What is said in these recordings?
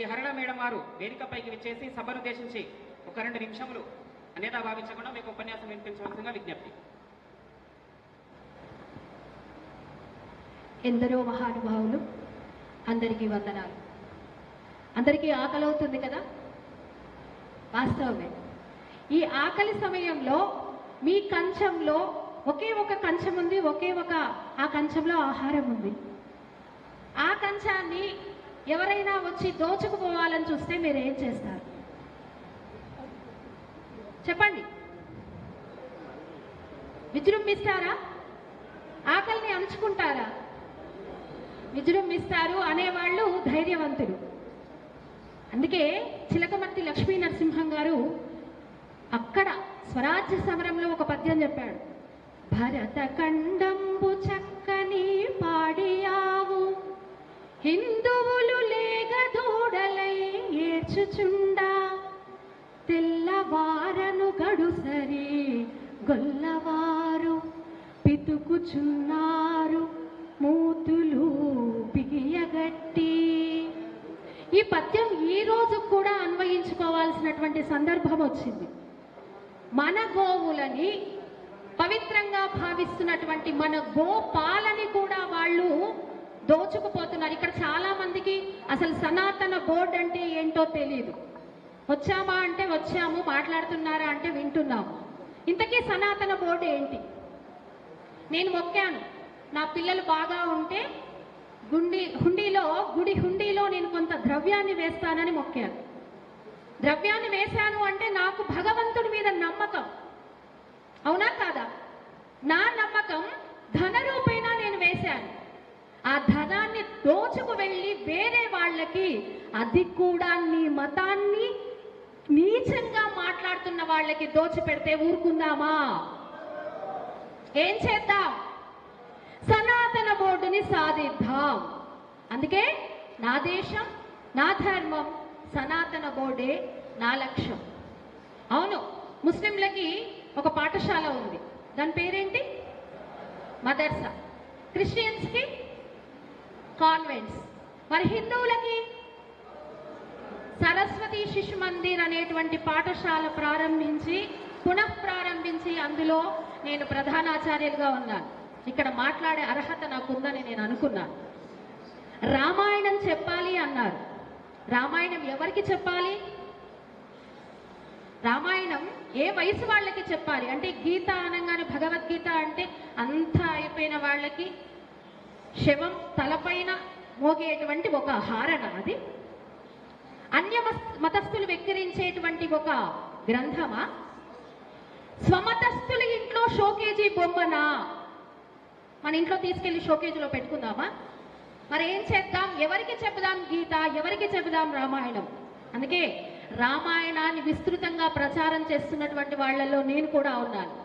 హరళ madam వారు వేదికపైకి విచ్చేసి సభను ఉద్దేశించి ఒక రెండు నిమిషములు అనేదా భావించకుండా మీకు ఉపన్యాసం వినిపించవలసిందిగా విజ్ఞప్తి. ఎందరో మహానుభావులు అందరికీ వందనాలు. అందరికీ ఆకలి అవుతుంది కదా? వాస్తవమే. ఈ ఆకలి సమయంలో మీ కంచంలో ఒకే ఒక కంచం ఉంది ఒకే ఒక ఆ కంచంలో ఆహారం ఉంది. ఆ కంచాన్ని ఎవరైనా వచ్చి దోచుకుపోవాలని చూస్తే మీరు ఏం చేస్తారు? చెప్పండి. విజృంభిస్తారా? ఆకలిని అణుచుకుంటారా? విజృంభిస్తారు అనేవాళ్ళు ధైర్యవంతులు. అందుకే చిలకమర్తి లక్ష్మీ నరసింహం గారు అక్కడ స్వరాజ్య సమరంలో ఒక పద్యం చెప్పాడు. భరత ఖండంబు చక్కని పాడియావు. హిందువులు లేగదూడలై ఏడ్చుచుండా. తెల్లవారను గడుసరి గొల్లవారు పితుకుచున్నారు మూతులు బిగియగట్టి. ఈ పద్యం ఈ రోజు కూడా అన్వయించుకోవాల్సినటువంటి సందర్భం వచ్చింది. మన గోవులని పవిత్రంగా భావిస్తున్నటువంటి మన గోపాలని కూడా వాళ్ళు దోచుకుపోతున్నారు. ఇక్కడ చాలా మందికి అసలు సనాతన బోర్డు అంటే ఏంటో తెలియదు వచ్చామా అంటే వచ్చాము మాట్లాడుతున్నారా అంటే వింటున్నాము. ఇంతకీ సనాతన బోర్డు ఏంటి? నేను మొక్కాను. నా పిల్లలు బాగా ఉంటే గుండి హుండీలో గుడి హుండీలో నేను కొంత ద్రవ్యాన్ని వేస్తానని మొక్కాను. ద్రవ్యాన్ని వేశాను అంటే నాకు భగవంతుడి మీద నమ్మకం. అవునా కాదా? నా నమ్మకం ధన రూపేణా నేను వేశాను. ఆ ధనాన్ని దోచుకు వెళ్ళి వేరే వాళ్ళకి అది కూడా నీ మతాన్ని నీచంగా మాట్లాడుతున్న వాళ్ళకి దోచి పెడితే ఊరుకుందామా? ఏం చేద్దాం? సనాతన బోర్డుని సాధిద్దాం. అందుకే నా దేశం నా ధర్మం సనాతన బోర్డే నా లక్ష్యం. అవును ముస్లింలకి ఒక పాఠశాల ఉంది. దాని పేరేంటి? మదర్సా. క్రిస్టియన్స్కి కాన్వెంట్స్ మరి హిందువులకి సరస్వతి శిశు మందిర్ అనేటువంటి పాఠశాల ప్రారంభించి పునః ప్రారంభించి అందులో నేను ప్రధానాచార్యులుగా ఉన్నాను. ఇక్కడ మాట్లాడే అర్హత నాకుందని నేను అనుకున్నాను. రామాయణం చెప్పాలి అన్నారు. రామాయణం ఎవరికి చెప్పాలి? రామాయణం ఏ వయసు వాళ్ళకి చెప్పాలి? అంటే గీత అనగానే భగవద్గీత అంటే అంతా అయిపోయిన వాళ్ళకి శవం తలపైన మోగేటువంటి ఒక హారణ అది. అన్య మతస్థులు వెక్కిరించేటువంటి ఒక గ్రంథమా? స్వమతస్థుల ఇంట్లో షోకేజీ బొమ్మనా? మన ఇంట్లో తీసుకెళ్ళి షోకేజీలో పెట్టుకుందామా? మరి ఏం చేద్దాం? ఎవరికి చెబుదాం గీత? ఎవరికి చెబుదాం రామాయణం? అందుకే రామాయణాన్ని విస్తృతంగా ప్రచారం చేస్తున్నటువంటి వాళ్ళల్లో నేను కూడా ఉన్నాను.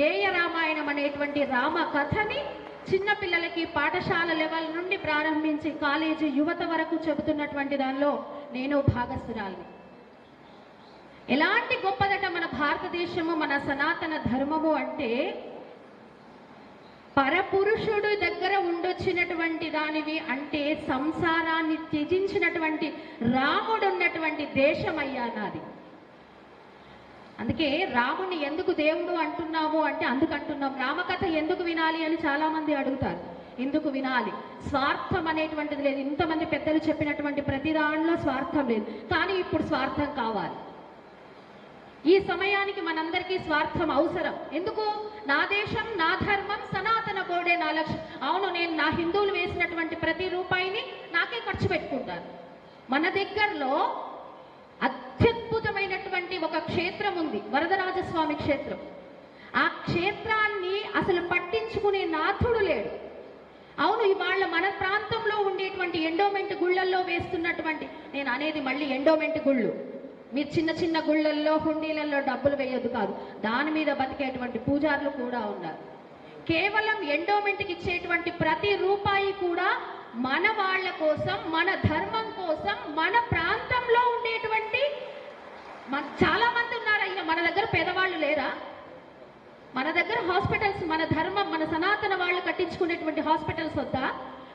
గేయ రామాయణం అనేటువంటి రామ కథని చిన్న పిల్లలకి పాఠశాల లెవెల్ నుండి ప్రారంభించి కాలేజీ యువత వరకు చెబుతున్నటువంటి దానిలో నేను భాగస్థురాలి ఎలాంటి గొప్పదట మన భారతదేశము మన సనాతన ధర్మము అంటే పరపురుషుడు దగ్గర ఉండొచ్చినటువంటి దానివి అంటే సంసారాన్ని త్యజించినటువంటి రాముడు ఉన్నటువంటి దేశమయ్యా నాది. అందుకే రాముని ఎందుకు దేవుడు అంటున్నాము అంటే అందుకు అంటున్నాం రామకథ ఎందుకు వినాలి అని చాలా మంది అడుగుతారు. ఎందుకు వినాలి? స్వార్థం అనేటువంటిది లేదు. ఇంతమంది పెద్దలు చెప్పినటువంటి ప్రతి దానిలో స్వార్థం లేదు. కానీ ఇప్పుడు స్వార్థం కావాలి. ఈ సమయానికి మనందరికీ స్వార్థం అవసరం. ఎందుకు? నా దేశం నా ధర్మం సనాతన కోడే నా లక్ష్యం. అవును నేను నా హిందువులు వేసినటువంటి ప్రతి రూపాయిని నాకే ఖర్చు పెట్టుకుంటాను మన దగ్గరలో అత్య క్షేత్రం ఉంది. వరదరాజస్వామి క్షేత్రం. ఆ క్షేత్రాన్ని అసలు పట్టించుకునే నాథుడు లేడు. అవును ఇవాళ మన ప్రాంతంలో ఉండేటువంటి ఎండోమెంట్ గుళ్ళల్లో వేస్తున్నటువంటి నేను అనేది మళ్ళీ ఎండోమెంట్ గుళ్ళు. మీరు చిన్న చిన్న గుళ్ళల్లో హుండీలలో డబ్బులు వేయొద్దు కాదు. దాని మీద బతికేటువంటి పూజారులు కూడా ఉన్నారు. కేవలం ఎండోమెంట్కి ఇచ్చేటువంటి ప్రతి రూపాయి కూడా మన వాళ్ళ కోసం మన ధర్మం కోసం మన ప్రాంతంలో ఉండేటువంటి మన- చాలా మంది ఉన్నారయ్యా మన దగ్గర పేదవాళ్ళు లేరా? మన దగ్గర హాస్పిటల్స్ మన ధర్మం మన సనాతన వాళ్ళు కట్టించుకునేటువంటి హాస్పిటల్స్ వద్దా?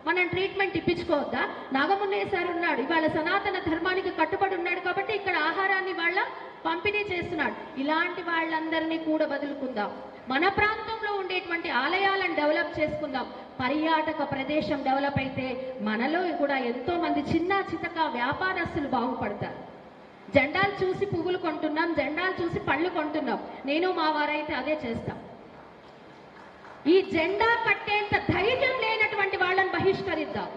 మనం ట్రీట్మెంట్ ఇప్పించుకోవద్దా? నాగమున్నేశారు ఉన్నాడు ఇవాళ సనాతన ధర్మానికి కట్టుబడి ఉన్నాడు కాబట్టి ఇక్కడ ఆహారాన్ని వాళ్ళ పంపిణీ చేస్తున్నాడు. ఇలాంటి వాళ్ళందరినీ కూడా వదులుకుందాం. మన ప్రాంతంలో ఉండేటువంటి ఆలయాలను డెవలప్ చేసుకుందాం. పర్యాటక ప్రదేశం డెవలప్ అయితే మనలో కూడా ఎంతో మంది చిన్న చితక వ్యాపారస్తులు బాగుపడతారు. జెండాలు చూసి పువ్వులు కొంటున్నాం జెండాలు చూసి పళ్ళు కొంటున్నాం. నేను మా వారైతే అదే చేస్తాం. ఈ జెండా పట్టేంత ధైర్యం లేనటువంటి వాళ్ళని బహిష్కరిద్దాం.